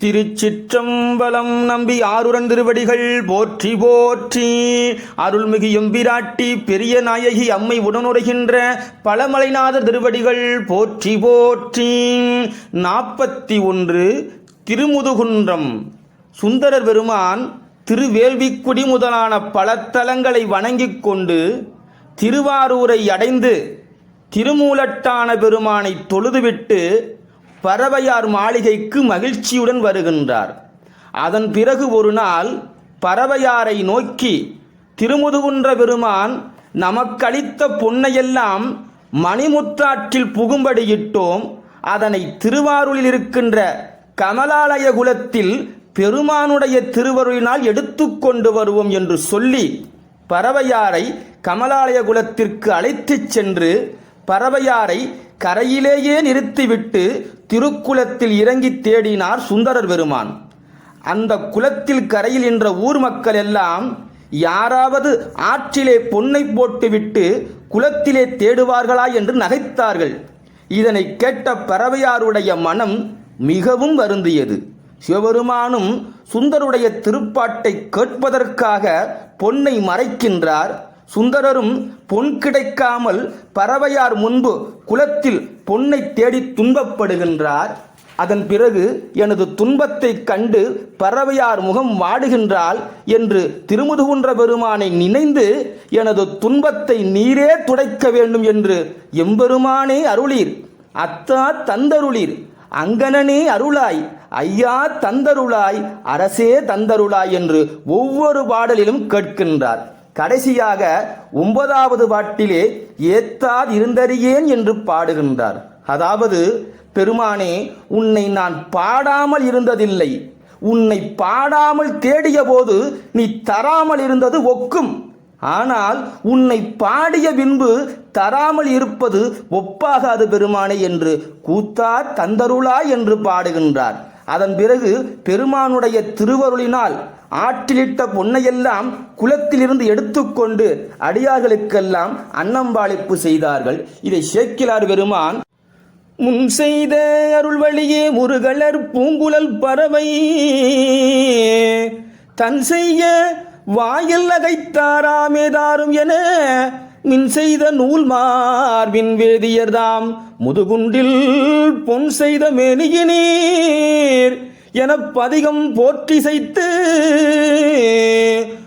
திருச்சிற்றம்பலம் நம்பி ஆருரன் திருவடிகள் போற்றி போற்றி. அருள்மிகு எம்பிராட்டி பெரிய நாயகி அம்மை உடனுரைகின்ற பழமலைநாதர் திருவடிகள் போற்றி போற்றி. நாற்பத்தி ஒன்று திருமுதுகுன்றம். சுந்தரர் பெருமான் திருவேள்விக்குடி முதலான பல தலங்களை வணங்கிக் கொண்டு திருவாரூரை அடைந்து திருமூலட்டான பெருமானை தொழுதுவிட்டு பறவையார் மாளிகைக்கு மகிழ்ச்சியுடன் வருகின்றார். அதன் பிறகு ஒரு நாள் பறவையாரை நோக்கி திருமுதுகுன்ற பெருமான் நமக்களித்த பொன்னையெல்லாம் மணிமுத்தாற்றில் புகும்படியிட்டோம். அதனை திருவாரூரில் இருக்கின்ற கமலாலய குலத்தில் பெருமானுடைய திருவருளினால் எடுத்துக்கொண்டு வருவோம் என்று சொல்லி பறவையாரை கமலாலய குலத்திற்கு அழைத்துச் சென்று பறவையாரை கரையிலேயே நிறுத்திவிட்டு திருக்குளத்தில் இறங்கி தேடினார் சுந்தரர் பெருமான். அந்த குலத்தில் கரையில் நின்ற ஊர் மக்கள் எல்லாம் யாராவது ஆற்றிலே பொன்னை போட்டுவிட்டு குளத்திலே தேடுவார்களா என்று நகைத்தார்கள். இதனை கேட்ட பறவையாருடைய மனம் மிகவும் வருந்தியது. சிவபெருமானும் சுந்தருடைய திருப்பாட்டை கேட்பதற்காக பொன்னை மறைக்கின்றார். சுந்தரரும் பொன் கிடைக்காமல் பறவையார் முன்பு குலத்தில் பொன்னை தேடி துன்பப்படுகின்றார். அதன் பிறகு எனது துன்பத்தை கண்டு பறவையார் முகம் வாடுகின்றாள் என்று திருமுதுகுன்ற பெருமானை நினைந்து எனது துன்பத்தை நீரே துடைக்க வேண்டும் என்று எம்பெருமானே அருளீர். அத்தா தந்தருளீர். அங்கனனே அருளாய். ஐயா தந்தருளாய். அரசே தந்தருளாய் என்று ஒவ்வொரு பாடலிலும் கேட்கின்றார். கடைசியாக ஒன்பதாவது பாட்டிலே ஏத்தாது இருந்தறியேன் என்று பாடுகின்றார். அதாவது பெருமானே உன்னை நான் பாடாமல் இருந்ததில்லை. உன்னை பாடாமல் தேடிய போது நீ தராமல் இருந்தது ஒக்கும். ஆனால் உன்னை பாடிய பின்பு தராமல் இருப்பது ஒப்பாகாது பெருமானே என்று கூத்தா தந்தருளா என்று பாடுகின்றார். அதன் பிறகு பெருமானுடைய திருவருளினால் ஆற்றிலிட்ட பொன்னையெல்லாம் குளத்திலிருந்து எடுத்துக்கொண்டு அடியார்களுக்கெல்லாம் அன்னம்பாளிப்பு செய்தார்கள். இதை சேக்கிலார் பெருமான் முன் செய்த அருள் வழியே முருகலர் பூங்குழல் பறவை. தன் செய்ய வாயில் அகைத்தாராமேதாரும் என மின் செய்த நூல் மார்பின் வேதியர்தாம். முதுகுண்டில் பொன் செய்த மேனியினீர். என பதிகம் போற்றி செய்து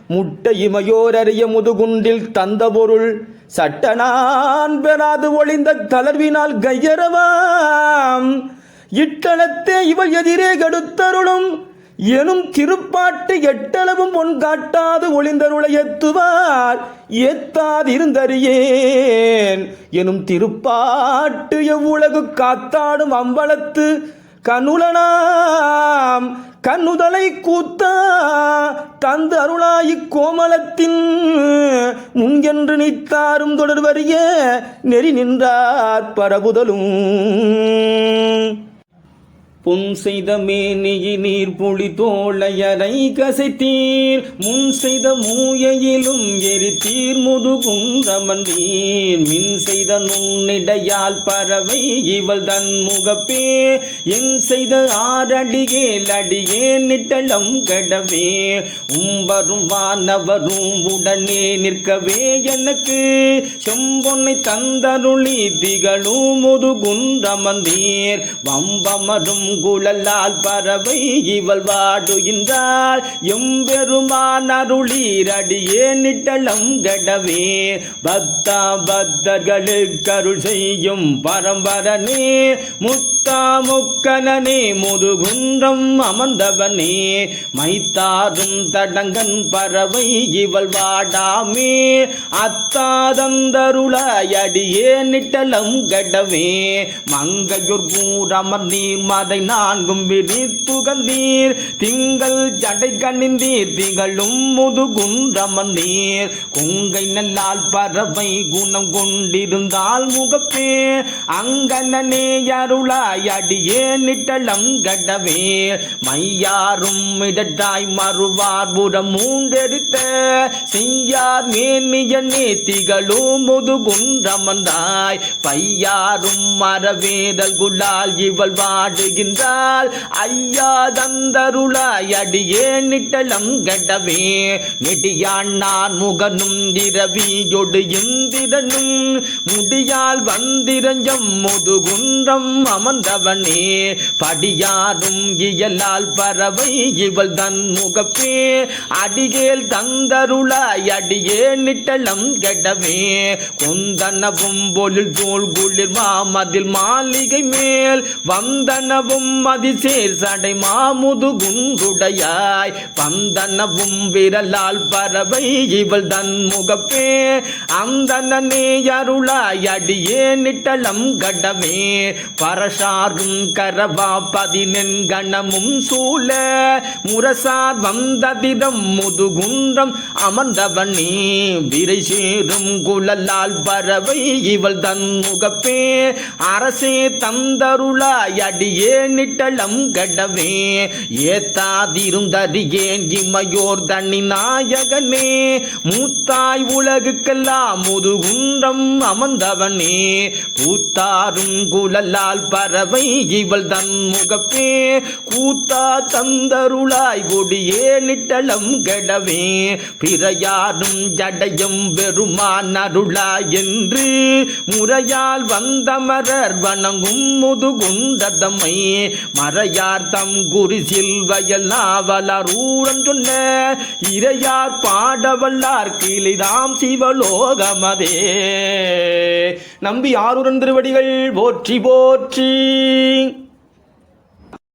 முட்டை இமையோர் அறிய முதுகுண்டில் தந்த பொருள் சட்டனான் பெறாது ஒளிந்த தளர்வினால் கையறவாம். இட்டளத்தே இவள் எதிரே கடுத்தருளும். எனும் திருப்பாட்டு எட்டளவும் பொன் காட்டாது ஒளிந்தருளை எத்துவார். ஏத்தாதிருந்தறியேன். எனும் திருப்பாட்டு எவ்வுலகு காத்தாடும் அம்பலத்து கனுலனாம் கண்ணுதலை கூத்தா தந்து அருளாயிக் கோமலத்தின் முன்கென்று நித்தாரும் தொடர்வறிய நெறி நின்றார் பரபுதலும். பொன் செய்த மேனியி நீர் புளி தோளையரை கசைத்தீர். முன் செய்த மூயையிலும் எரித்தீர் முதுகுன்றமன் நீர். மின் செய்த நுண்ணிடையால் பறவை இவள் தன் முகப்பே. என் செய்த ஆரடியேல் அடியே நிட்டளம் கடவே. உம்பரும் வானவரும் உடனே நிற்கவே எனக்கு. செம்பொன்னை தந்தருளி திகழும் முதுகுன்றமந்தீர் வம்பமரும் குழலால் பறவை இவள் வாடுகின்றாள். எம்பெருமான் அருளீரடியே நிட்டளம் கடவே. பக்தா பக்தர்களுக்கு அருள் செய்யும் பரம்பரனே. முத்து முக்கனனே முதுகுன்றம் அமர்ந்தவனே மைத்தாரும் தடங்கன் பறவை இவள் வாடாமே அத்தாதந்தருளாய் அடியே நிட்டளம் கடவே மங்கையுர் கூறமர் நீர் மதை நான்கும் விரித்துகந்தீர் திங்கள் ஜடை கணிந்தீர் திகழும் முதுகுன்றமன் நீர் கொங்கை நல்லால் பறவை குணம் கொண்டிருந்தால் முகப்பே அங்கனே அருளாய் அடியே நிட்டளம் கடவே. மையாரும் இடட்டாய் மறுவார் புறம் மூண்டெடுத்த செய்யார் மேன்மிய நேத்திகளும் முதுகுன்றமந்தாய் பையாரும் மரவேடல் குலால் இவள் வாடுகின்றாள். ஐயா தந்தருளாய் அடியே நிட்டளம் கடவே. நெடியான் நான் முகனும் இரவியொடு இந்திரனும். முடியால் வந்திரஞ்சம் முதுகுன்றம் அமர்ந்த அமர்ந்தவனே படியாரும் இயலால் பறவை இவள் தன் முகப்பே. அடியேல் தந்தருளாய் அடியே நிட்டளம் கெடவே குந்தனவும் பொழில் தோல் குளிர் மாமதில் மாளிகை மேல். வந்தனவும் மதிசேர் சடை மாமுது குண்டுடையாய் வந்தனவும் விரலால் பறவை இவள் தன் முகப்பே. அந்தனே அருளாய் அடியே நிட்டளம் கடவே பரஷாரும் கரவா பதினெண்கணமும் சூழ. முரசார் வந்ததிடம் முதுகுன்றம் அமர்ந்தவனே விரை சேரும் குழலால் பறவை இவள் தன் முகப்பே. அரசே தந்தருளாய் அடியே நிட்டளம் கடவே. ஏத்தாதிருந்தறியேன் இமையோர் தண்ணி நாயகனே. மூத்தாய் உலகுக்கெல்லாம் முதுகுன்றம் அமர்ந்தவனே. பூத்தாரும் குழலால் பறவை இவள் தன் முகப்பே கூத்தா தந்தருளாய் கொடியே நிட்டளம் கெடவே. பிறையாரும் ஜடையும் பெருமான் அருளாய் என்று முறையால் வந்தமரர் வணங்கும் முதுகுண்டதமை. மறையார் தம் குரிசில் வயல் நாவலர் சொன்ன இறையார் பாடவல்லார் கிளிதாம் சிவலோகமதே. நம்பி ஆறுரன் திருவடிகள் போற்றி போற்றி. 听。